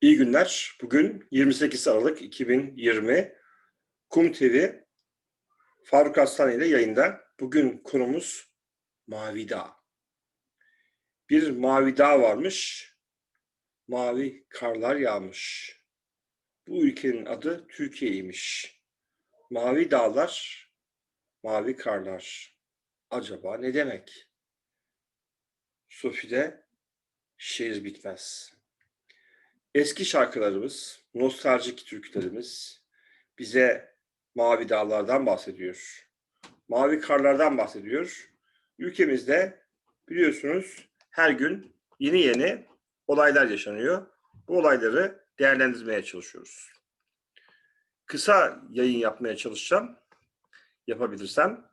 İyi günler. Bugün 28 Aralık 2020 Kum TV Faruk Aslan ile yayında. Bugün konumuz Mavi Dağ. Bir mavi dağ varmış. Mavi karlar yağmış. Bu ülkenin adı Türkiye'ymiş. Mavi dağlar, mavi karlar. Acaba ne demek? Sofi'de şiir bitmez. Eski şarkılarımız, nostaljik türkülerimiz bize mavi dağlardan bahsediyor. Mavi karlardan bahsediyor. Ülkemizde biliyorsunuz her gün yeni yeni olaylar yaşanıyor. Bu olayları değerlendirmeye çalışıyoruz. Kısa yayın yapmaya çalışacağım. Yapabilirsem.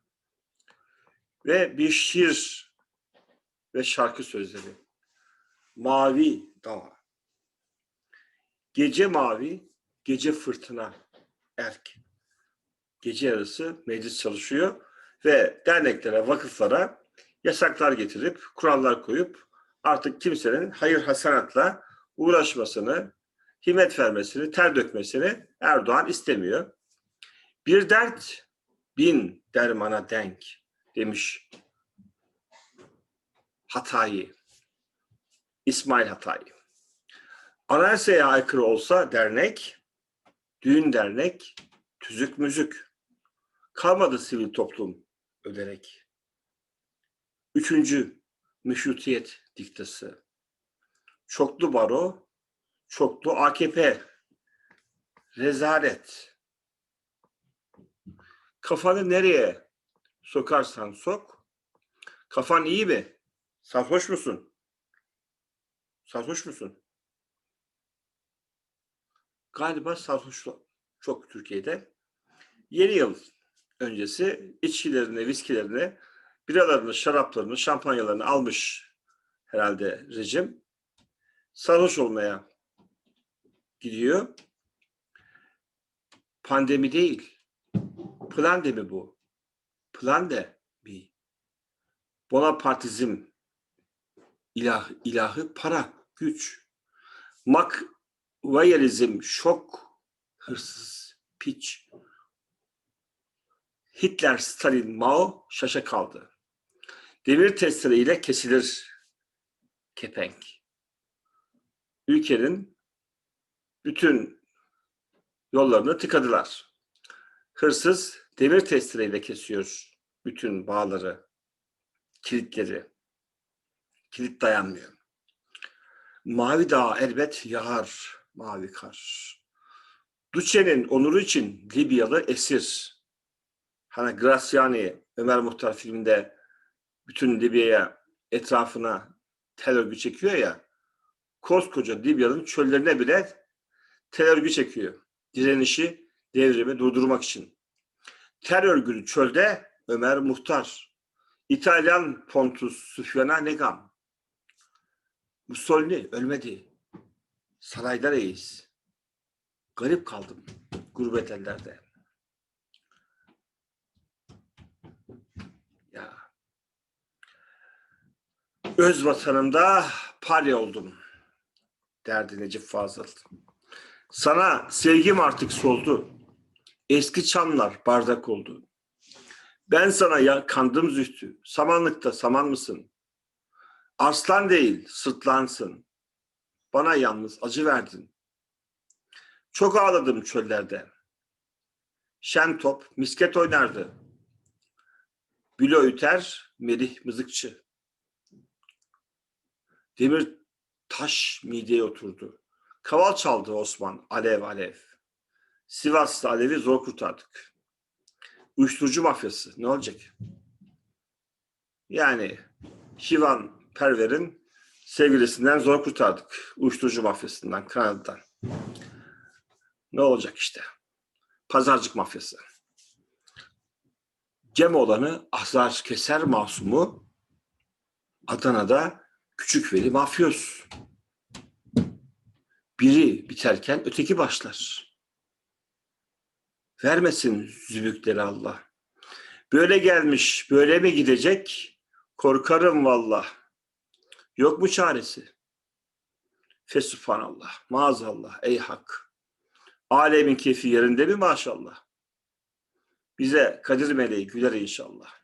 Ve bir şiir ve şarkı sözleri. Mavi Dağ. Gece mavi, gece fırtına, erk. Gece yarısı meclis çalışıyor ve derneklere, vakıflara yasaklar getirip, kurallar koyup artık kimsenin hayır hasanatla uğraşmasını, himmet vermesini, ter dökmesini Erdoğan istemiyor. Bir dert bin dermana denk demiş Hatayi, İsmail Hatayi. Anayasaya aykırı olsa dernek, düğün dernek, tüzük müzük. Kalmadı sivil toplum öderek. Üçüncü, meşrutiyet diktası. Çoklu baro, çoklu AKP. Rezalet. Kafanı nereye sokarsan sok. Kafan iyi mi? Sarhoş musun? Sarhoş musun? Galiba sarhoş çok Türkiye'de. Yeni yıl öncesi içkilerini, viskilerini, biralarını, şaraplarını, şampanyalarını almış herhalde rejim. Sarhoş olmaya gidiyor. Pandemi değil. Plan de mi bu? Plan de mi? Bonapartizm ilah, ilahı para, güç. Mak Vayalizm, şok, hırsız, piç. Hitler, Stalin, Mao şaşa kaldı. Demir testere ile kesilir kepenk. Ülkenin bütün yollarını tıkadılar. Hırsız demir testereyle kesiyor bütün bağları, kilitleri. Kilit dayanmıyor. Mavi dağ elbet yağar mavi kar. Duce'nin onuru için Libyalı esir. Hani Graciani Ömer Muhtar filminde bütün Libya'ya etrafına tel örgü çekiyor ya. Koskoca Libya'nın çöllerine bile tel örgü çekiyor. Direnişi, devrimi durdurmak için. Tel örgülü çölde Ömer Muhtar. İtalyan Pontus Süfyan'a ne gam. Mussolini ölmedi. Sarayda reis. Garip kaldım gurbet ellerde. Ya. Öz vatanımda palya oldum. Derdi Necip Fazıl. Sana sevgim artık soldu. Eski çamlar bardak oldu. Ben sana ya kandım zühtü. Samanlıkta saman mısın? Arslan değil, sırtlansın. Bana yalnız acı verdin. Çok ağladım çöllerde. Şen top, misket oynardı. Bülo üter, Melih mızıkçı. Demir taş mideye oturdu. Kaval çaldı Osman, alev alev. Sivas'ta alevi zor kurtardık. Uyuşturucu mafyası ne olacak? Yani Şivan Perver'in sevgilisinden zor kurtardık. Uyuşturucu mafyasından, Kanada'dan. Ne olacak işte? Pazarcık mafyası. Cem olanı Azar Keser Masumu Adana'da Küçük Veli mafyos. Biri biterken öteki başlar. Vermesin zübükleri Allah. Böyle gelmiş, böyle mi gidecek? Korkarım vallah. Yok mu çaresi? Fesubhanallah, maazallah, ey hak. Alemin keyfi yerinde mi maşallah? Bize Kadir Meleği güler inşallah.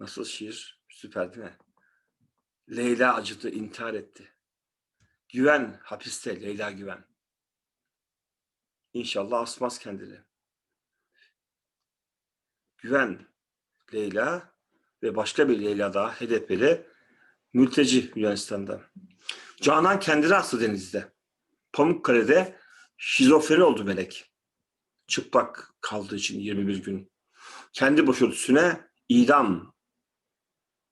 Nasıl şiir? Süper değil mi? Leyla acıdı, intihar etti. Güven hapiste, Leyla güven. İnşallah asmaz kendini. Güven Leyla ve başka bir Leyla daha HDP'li mülteci Yunanistan'da. Canan kendini astı denizde. Pamukkale'de şizofreni oldu melek. Çıplak kaldığı için 21 gün. Kendi başörtüsüne idam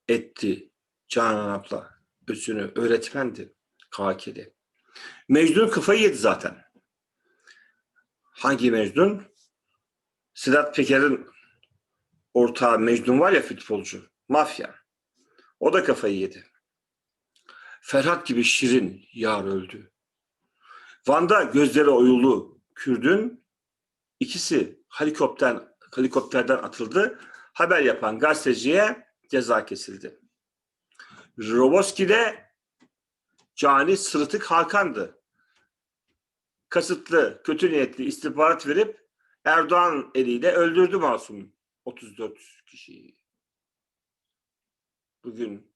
etti Canan abla. Özünü öğretmendi. Kakeli. Mecnun kafayı yedi zaten. Hangi Mecnun? Sedat Peker'in ortağı Mecnun var ya futbolcu. Mafya. O da kafayı yedi. Ferhat gibi şirin yar öldü. Van'da gözleri oyulu Kürdün ikisi helikopter, helikopterden atıldı. Haber yapan gazeteciye ceza kesildi. Roboski'de cani sırıtık Hakan'dı. Kasıtlı, kötü niyetli istihbarat verip Erdoğan eliyle öldürdü masum 34 kişiyi. Bugün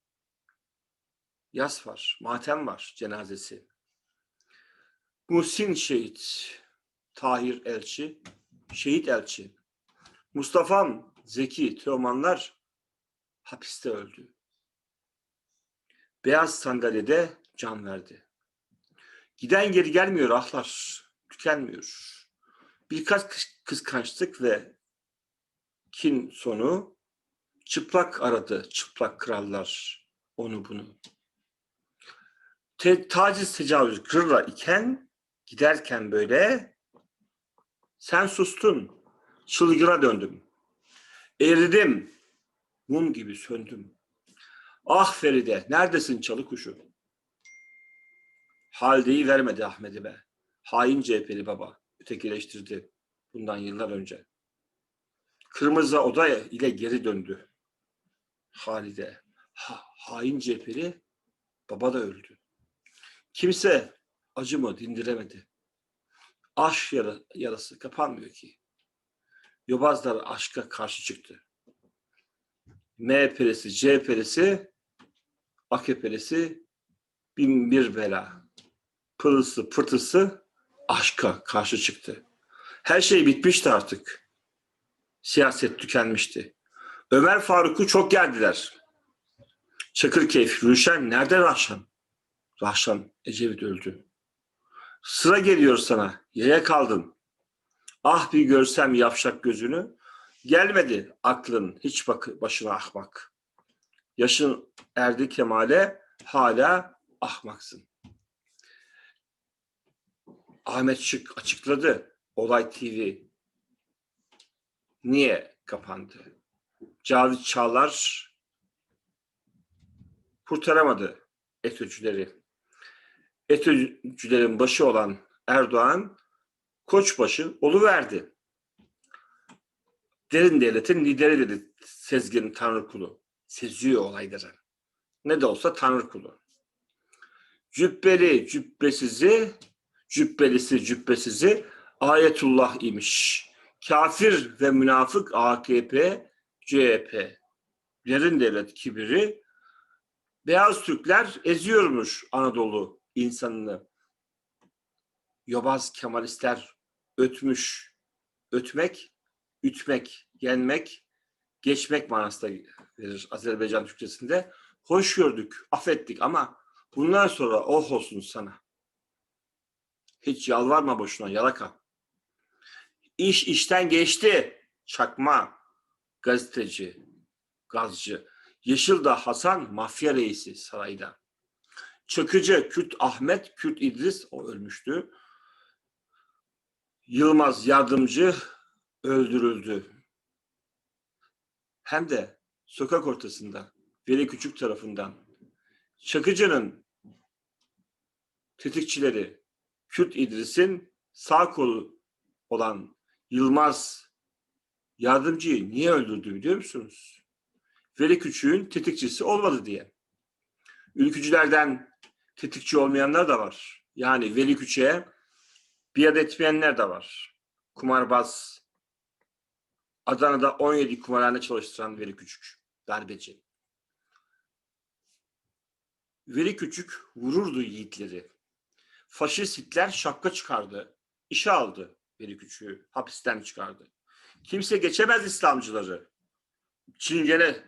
yas var, matem var cenazesi. Muhsin Şehit, Tahir Elçi, Şehit Elçi, Mustafa'm Zeki Teomanlar hapiste öldü. Beyaz sandalyede can verdi. Giden geri gelmiyor ahlar, tükenmiyor. Birkaç kıs- kıskançlık ve kin sonu çıplak aradı çıplak krallar onu bunu. Te, taciz tecavüz kırla iken giderken böyle sen sustun çılgına döndüm. Eridim mum gibi söndüm. Ah Feride neredesin çalı kuşu? Haldeyi vermedi Ahmet'i be. Hain CHP'li baba ötekileştirdi bundan yıllar önce. Kırmızı oda ile geri döndü. Halide. Ha, hain cepheli baba da öldü. Kimse acımı dindiremedi. Aşk yara, yarası kapanmıyor ki. Yobazlar aşka karşı çıktı. MHP'lisi, CHP'lisi, AKP'lisi bin bir bela. Pırısı, pırtısı aşka karşı çıktı. Her şey bitmişti artık. Siyaset tükenmişti. Ömer Faruk'u çok geldiler. Çakırkeyf, Rüşen, nerede Rahşan? Rahşan, Ecevit öldü. Sıra geliyor sana, yaya kaldın. Ah bir görsem yapşak gözünü. Gelmedi aklın hiç bak başına ahmak. Yaşın erdi kemale, hala ahmaksın. Ahmet Şık açıkladı. Olay TV niye kapandı? Cavit Çağlar kurtaramadı ETÖ'cüleri. ETÖ'cülerin başı olan Erdoğan koçbaşı oluverdi. Derin devletin lideri dedi Sezgin Tanrı kulu. Seziyor olayları. Ne de olsa Tanrı kulu. Cübbeli cübbesizi, cübbelisi cübbesizi ayetullah imiş. Kafir ve münafık AKP, CHP. Derin devlet kibiri. Beyaz Türkler eziyormuş Anadolu insanını. Yobaz Kemalistler ötmüş. Ötmek, ütmek, yenmek, geçmek manasında verir Azerbaycan Türkçesinde. Hoş gördük, affettik ama bundan sonra oh olsun sana. Hiç yalvarma boşuna yalaka. İş işten geçti. Çakma, gazeteci, gazcı. Yeşildağ Hasan mafya reisi sarayda. Çakıcı Kürt Ahmet, Kürt İdris o ölmüştü. Yılmaz Yardımcı öldürüldü. Hem de sokak ortasında Veli Küçük tarafından. Çakıcı'nın tetikçileri Kürt İdris'in sağ kolu olan Yılmaz Yardımcı'yı niye öldürdü biliyor musunuz? Veli Küçük'ün tetikçisi olmadı diye. Ülkücülerden Tetikçi olmayanlar da var. Yani Veli Küçük'e biat etmeyenler de var. Kumarbaz. Adana'da 17 kumarhane çalıştıran Veli Küçük. Darbeci. Veli Küçük vururdu yiğitleri. Faşist Hitler şapka çıkardı. İşe aldı Veli Küçük'ü. Hapisten çıkardı. Kimse geçemez İslamcıları. Çingene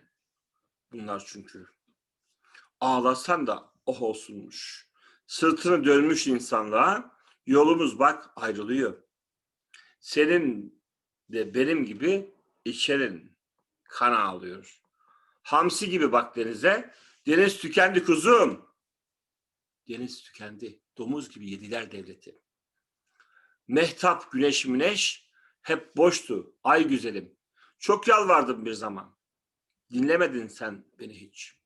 bunlar çünkü. Ağlasan da oh olsunmuş. Sırtını dönmüş insanlığa yolumuz bak ayrılıyor. Senin de benim gibi içerin kan ağlıyor. Hamsi gibi bak denize. Deniz tükendi kuzum. Deniz tükendi. Domuz gibi yediler devleti. Mehtap, güneş, müneş hep boştu. Ay güzelim. Çok yalvardım bir zaman. Dinlemedin sen beni hiç.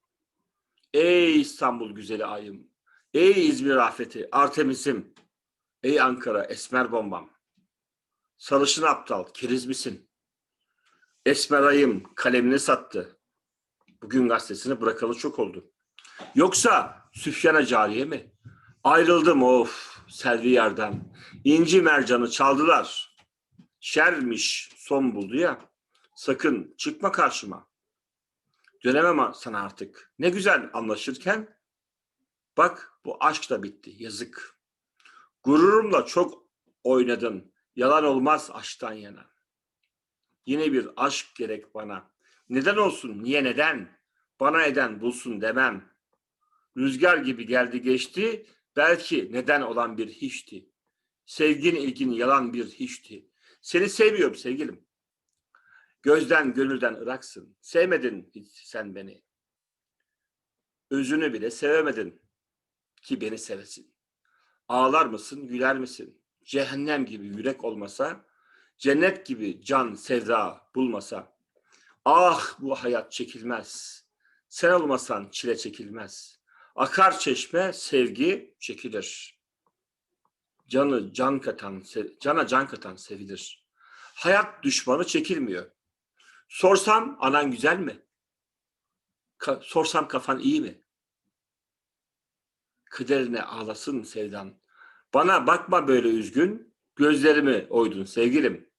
Ey İstanbul güzeli ayım. Ey İzmir afeti, Artemis'im. Ey Ankara, esmer bombam. Sarışın aptal, keriz misin? Esmer ayım kalemini sattı. Bugün gazetesini bırakalı çok oldu. Yoksa Süfyan'a cariye mi? Ayrıldım of selvi yerden. İnci mercanı çaldılar. Şermiş son buldu ya. Sakın çıkma karşıma. Dönemem sana artık. Ne güzel anlaşırken. Bak bu aşk da bitti. Yazık. Gururumla çok oynadın. Yalan olmaz aşktan yana. Yine bir aşk gerek bana. Neden olsun? Niye neden? Bana eden bulsun demem. Rüzgar gibi geldi geçti. Belki neden olan bir hiçti. Sevgin ilgin yalan bir hiçti. Seni seviyorum sevgilim. Gözden gönülden ıraksın. Sevmedin hiç sen beni. Özünü bile sevemedin ki beni sevesin. Ağlar mısın, güler misin? Cehennem gibi yürek olmasa, cennet gibi can, sevda bulmasa, ah bu hayat çekilmez. Sen olmasan çile çekilmez. Akar çeşme, sevgi çekilir. Canı can katan, cana can katan sevilir. Hayat düşmanı çekilmiyor. Sorsam anan güzel mi? Ka- sorsam kafan iyi mi? Kıderine ağlasın sevdan. Bana bakma böyle üzgün, gözlerimi oydun sevgilim.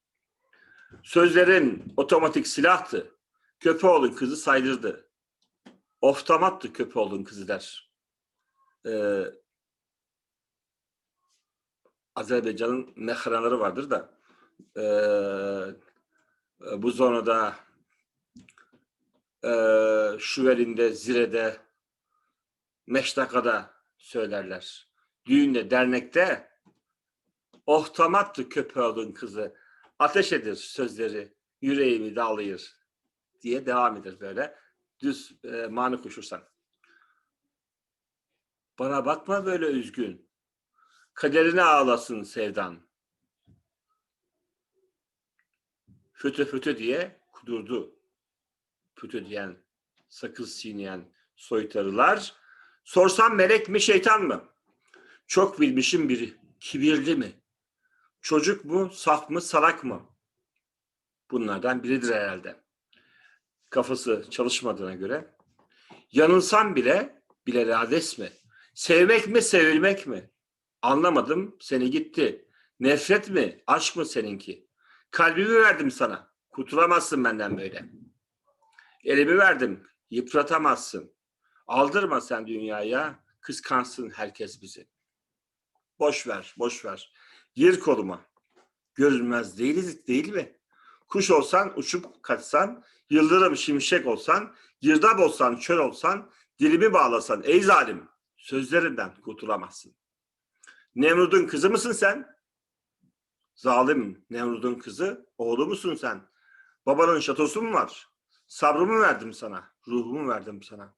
Sözlerin otomatik silahtı. Köpeoğlu'nun kızı saydırdı. Oftamattı Köpeoğlu'nun kızı der. Ee, Azerbaycan'ın mehraları vardır da ee, bu zonada ee, Şuver'inde, Zire'de, Meştaka'da söylerler. Düğünde, dernekte ohtamattı köpeğin kızı. Ateş edir sözleri, yüreğimi dağlayır diye devam eder böyle. Düz e, mani koşursan. Bana bakma böyle üzgün. Kaderine ağlasın sevdan. Fötö fötö diye kudurdu. Fötö diyen, sakız çiğneyen soytarılar. Sorsam melek mi şeytan mı? Çok bilmişim biri. Kibirli mi? Çocuk mu, saf mı, salak mı? Bunlardan biridir herhalde. Kafası çalışmadığına göre. Yanılsam bile, bile lades mi? Sevmek mi, sevilmek mi? Anlamadım, seni gitti. Nefret mi, aşk mı seninki? Kalbimi verdim sana. Kurtulamazsın benden böyle. Elimi verdim, yıpratamazsın. Aldırma sen dünyaya, kıskansın herkes bizi. Boş ver, boş ver. Gir koluma. Görünmez değiliz değil mi? Kuş olsan, uçup kaçsan, yıldırım şimşek olsan, girdap olsan, çöl olsan, dilimi bağlasan ey zalim, sözlerinden kurtulamazsın. Nemrud'un kızı mısın sen? Zalim Nemrud'un kızı, oğlu musun sen? Babanın şatosu mu var? Sabrımı verdim sana, ruhumu verdim sana.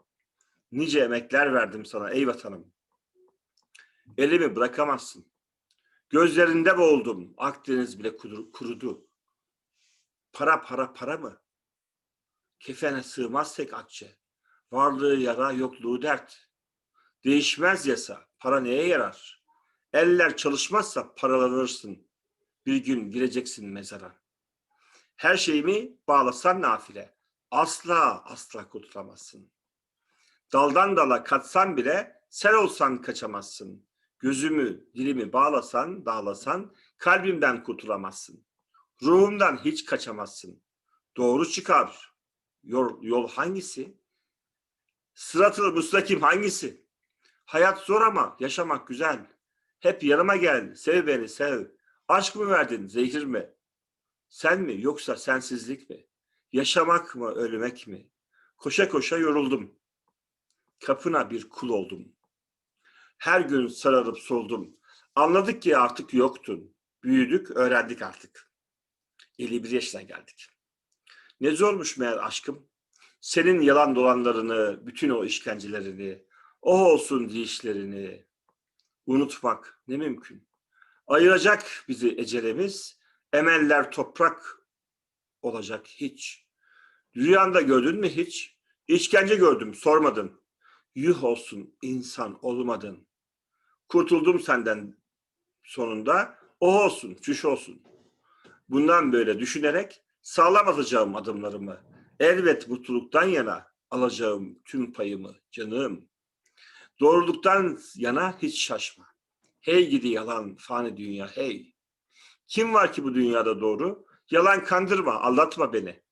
Nice emekler verdim sana ey vatanım. Elimi bırakamazsın. Gözlerinde boğuldum. Akdeniz bile kurudu. Para para para mı? Kefene sığmaz tek akçe. Varlığı yara, yokluğu dert. Değişmez yasa. Para neye yarar? Eller çalışmazsa paralanırsın. Bir gün gireceksin mezara. Her şeyimi bağlasan nafile. Asla asla kurtulamazsın. Daldan dala katsan bile sen olsan kaçamazsın. Gözümü, dilimi bağlasan, dağlasan kalbimden kurtulamazsın. Ruhumdan hiç kaçamazsın. Doğru çıkar. Yol, yol hangisi? Sıratı müstakim hangisi? Hayat zor ama yaşamak güzel. Hep yanıma gel, sev beni sev. Aşk mı verdin, zehir mi? Sen mi yoksa sensizlik mi? Yaşamak mı, ölmek mi? Koşa koşa yoruldum. Kapına bir kul oldum. Her gün sararıp soldum. Anladık ki artık yoktun. Büyüdük, öğrendik artık. 51 yaşına geldik. Ne zormuş meğer aşkım. Senin yalan dolanlarını, bütün o işkencelerini, o olsun dişlerini unutmak ne mümkün. Ayıracak bizi ecelemiz, emeller toprak olacak hiç. Rüyanda gördün mü hiç? İşkence gördüm, sormadın. Yuh olsun insan olmadın. Kurtuldum senden sonunda. O olsun, çüş olsun. Bundan böyle düşünerek sağlam atacağım adımlarımı. Elbet mutluluktan yana alacağım tüm payımı canım. Doğruluktan yana hiç şaşma. Hey gidi yalan fani dünya hey. Kim var ki bu dünyada doğru? Yalan kandırma, aldatma beni.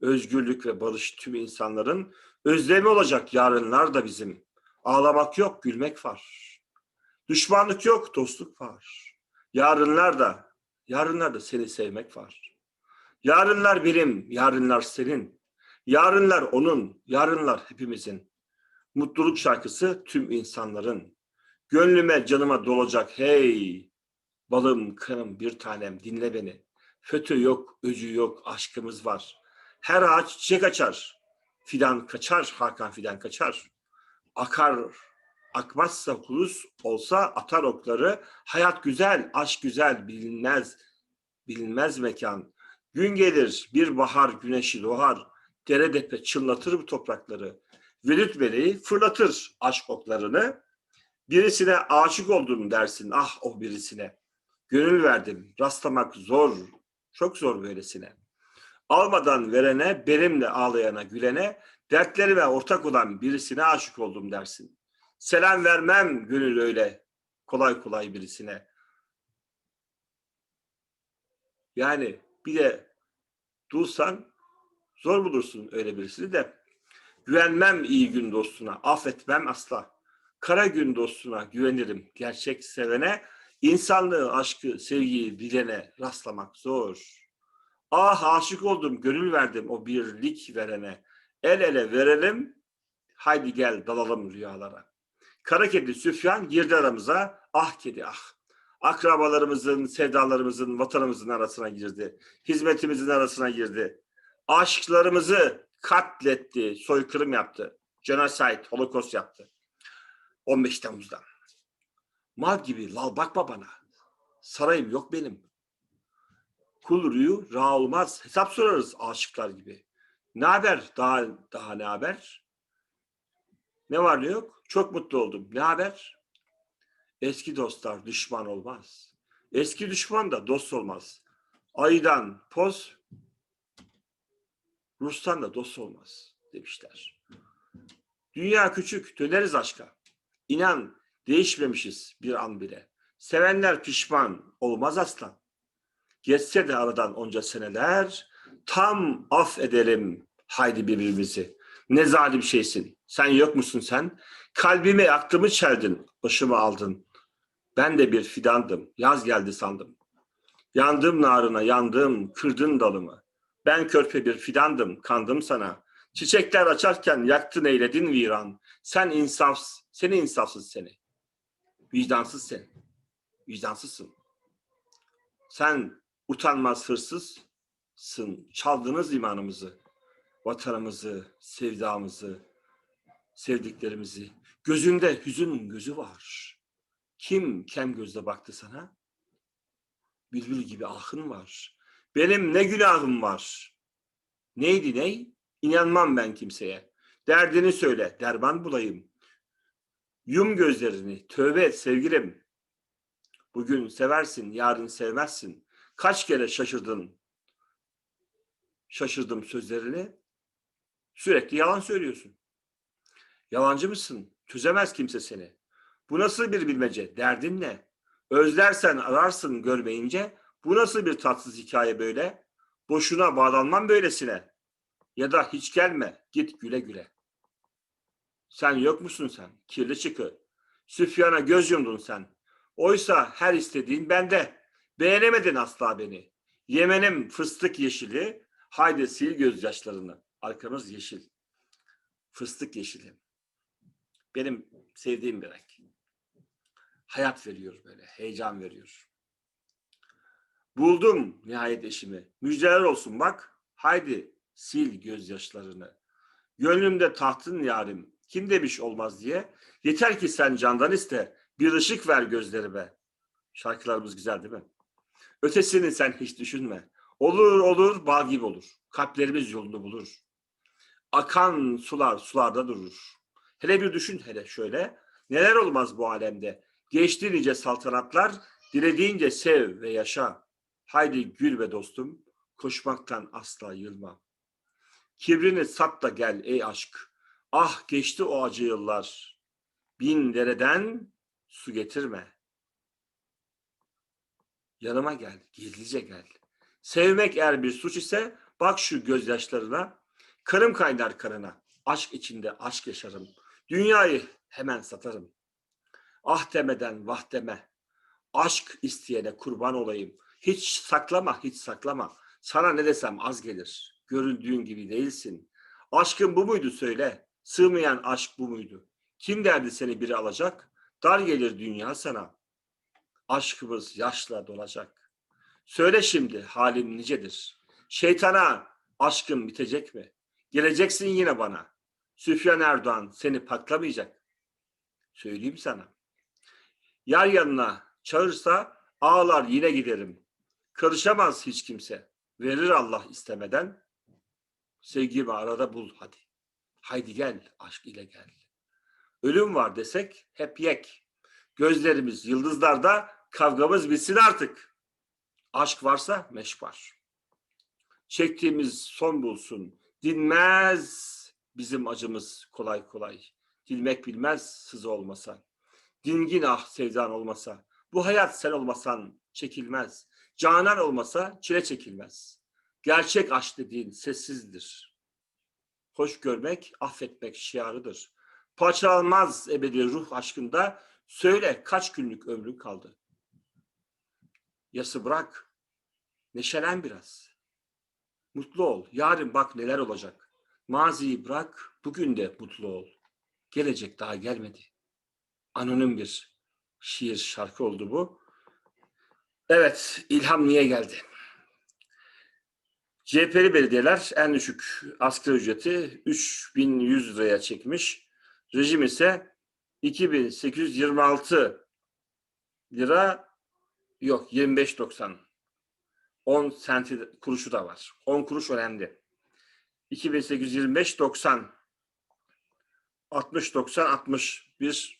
Özgürlük ve barış tüm insanların özlemi olacak yarınlar da bizim. Ağlamak yok, gülmek var. Düşmanlık yok, dostluk var. Yarınlar da, yarınlar da seni sevmek var. Yarınlar benim, yarınlar senin. Yarınlar onun, yarınlar hepimizin. Mutluluk şarkısı tüm insanların. Gönlüme, canıma dolacak hey. Balım, kanım, bir tanem dinle beni. Fötü yok, öcü yok, aşkımız var. Her ağaç çiçek açar. Fidan kaçar, Hakan fidan kaçar. Akar, akmazsa kulus olsa atar okları. Hayat güzel, aşk güzel, bilinmez, bilinmez mekan. Gün gelir, bir bahar güneşi doğar. Dere depe çınlatır bu toprakları. Velüt meleği fırlatır aşk oklarını. Birisine aşık oldum dersin, ah o birisine. Gönül verdim, rastlamak zor, çok zor böylesine. Almadan verene, benimle ağlayana, gülene, dertlerime ortak olan birisine aşık oldum dersin. Selam vermem gönül öyle, kolay kolay birisine. Yani bir de dulsan zor bulursun öyle birisini de. Güvenmem iyi gün dostuna, affetmem asla. Kara gün dostuna güvenirim, gerçek sevene, insanlığı, aşkı, sevgiyi bilene rastlamak zor. Ah aşık oldum, gönül verdim o birlik verene. El ele verelim, haydi gel dalalım rüyalara. Kara kedi Süfyan girdi aramıza, ah kedi ah. Akrabalarımızın, sevdalarımızın, vatanımızın arasına girdi. Hizmetimizin arasına girdi. Aşklarımızı katletti, soykırım yaptı. Genocide, holocaust yaptı. 15 Temmuz'da. Mal gibi lal bakma bana. Sarayım yok benim. Kul rüyu ra olmaz. Hesap sorarız aşıklar gibi. Ne haber? Daha, daha ne haber? Ne var ne yok? Çok mutlu oldum. Ne haber? Eski dostlar düşman olmaz. Eski düşman da dost olmaz. Aydan poz, Rus'tan da dost olmaz demişler. Dünya küçük, döneriz aşka. İnan değişmemişiz bir an bile. Sevenler pişman olmaz aslan. Geçse de aradan onca seneler, tam af edelim haydi birbirimizi. Ne zalim şeysin, sen yok musun sen? Kalbimi aklımı çeldin, başımı aldın. Ben de bir fidandım, yaz geldi sandım. Yandım narına, yandım, kırdın dalımı. Ben körpe bir fidandım, kandım sana. Çiçekler açarken yaktın eyledin viran. Sen insaf, seni insafsız seni. Vicdansız sen. Vicdansızsın. Sen utanmaz hırsızsın. Çaldınız imanımızı, vatanımızı, sevdamızı, sevdiklerimizi. Gözünde hüzün gözü var. Kim kem gözle baktı sana? Bülbül gibi ahın var. Benim ne günahım var? Neydi ney? İnanmam ben kimseye. Derdini söyle, derman bulayım. Yum gözlerini, tövbe et sevgilim. Bugün seversin, yarın sevmezsin. Kaç kere şaşırdın? Şaşırdım sözlerini. Sürekli yalan söylüyorsun. Yalancı mısın? Çözemez kimse seni. Bu nasıl bir bilmece? Derdin ne? Özlersen ararsın görmeyince. Bu nasıl bir tatsız hikaye böyle? Boşuna bağlanmam böylesine. Ya da hiç gelme, git güle güle. Sen yok musun sen? Kirli çıkı. Süfyan'a göz yumdun sen. Oysa her istediğin bende. Beğenemedin asla beni. Yemenim fıstık yeşili. Haydi sil gözyaşlarını. Arkamız yeşil. Fıstık yeşili. Benim sevdiğim bir renk. Hayat veriyor böyle. Heyecan veriyor. Buldum nihayet eşimi. Müjdeler olsun bak. Haydi sil gözyaşlarını. Gönlümde tahtın yarim. Kim demiş olmaz diye. Yeter ki sen candan iste. Bir ışık ver gözlerime. Şarkılarımız güzel değil mi? Ötesini sen hiç düşünme. Olur olur bal gibi olur. Kalplerimiz yolunu bulur. Akan sular sularda durur. Hele bir düşün hele şöyle. Neler olmaz bu alemde. Geçti nice saltanatlar. Dilediğince sev ve yaşa. Haydi gül be dostum. Koşmaktan asla yılma. Kibrini sat da gel ey aşk. Ah geçti o acı yıllar. Bin dereden su getirme. Yanıma gel, gizlice gel. Sevmek eğer bir suç ise bak şu gözyaşlarına. Karım kaynar karına. Aşk içinde aşk yaşarım. Dünyayı hemen satarım. Ah demeden vah deme. Aşk isteyene kurban olayım. Hiç saklama, hiç saklama. Sana ne desem az gelir. Görüldüğün gibi değilsin. Aşkın bu muydu söyle. Sığmayan aşk bu muydu? Kim derdi seni biri alacak? Dar gelir dünya sana. Aşkımız yaşla dolacak. Söyle şimdi halin nicedir? Şeytana aşkın bitecek mi? Geleceksin yine bana. Süfyan Erdoğan seni paklamayacak. Söyleyeyim sana. Yar yanına çağırsa ağlar yine giderim. Karışamaz hiç kimse. Verir Allah istemeden. Sevgimi arada bul hadi. Haydi gel aşk ile gel. Ölüm var desek hep yek. Gözlerimiz yıldızlarda kavgamız bitsin artık. Aşk varsa meşk var. Çektiğimiz son bulsun. Dinmez bizim acımız kolay kolay. Dilmek bilmez sızı olmasa. Dingin ah sevdan olmasa. Bu hayat sen olmasan çekilmez. Canan olmasa çile çekilmez. Gerçek aşk dediğin sessizdir. Hoş görmek, affetmek şiarıdır. Parçalanmaz ebedi ruh aşkında söyle kaç günlük ömrün kaldı? Yası bırak, neşelen biraz. Mutlu ol, yarın bak neler olacak. Maziyi bırak, bugün de mutlu ol. Gelecek daha gelmedi. Anonim bir şiir, şarkı oldu bu. Evet, ilham niye geldi? CHP'li belediyeler en düşük asgari ücreti 3100 liraya çekmiş. Rejim ise 2826 lira yok 25.90 10 senti kuruşu da var. 10 kuruş önemli. 2825 90 60 90 60 bir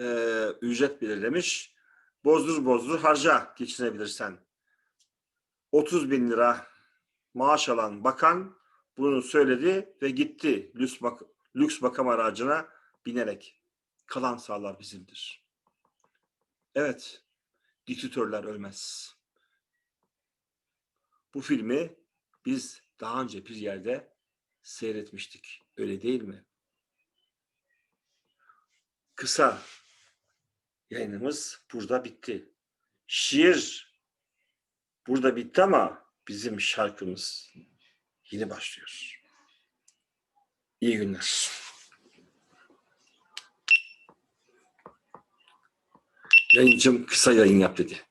e, ücret belirlemiş. Bozdur bozdur harca geçinebilirsen. 30 bin lira maaş alan bakan bunu söyledi ve gitti lüks, bak lüks makam aracına binerek. Kalan sağlar bizimdir. Evet, diktatörler ölmez. Bu filmi biz daha önce bir yerde seyretmiştik. Öyle değil mi? Kısa yayınımız burada bitti. Şiir burada bitti ama bizim şarkımız yeni başlıyor. İyi günler. Yayıncım kısa yayın yap dedi.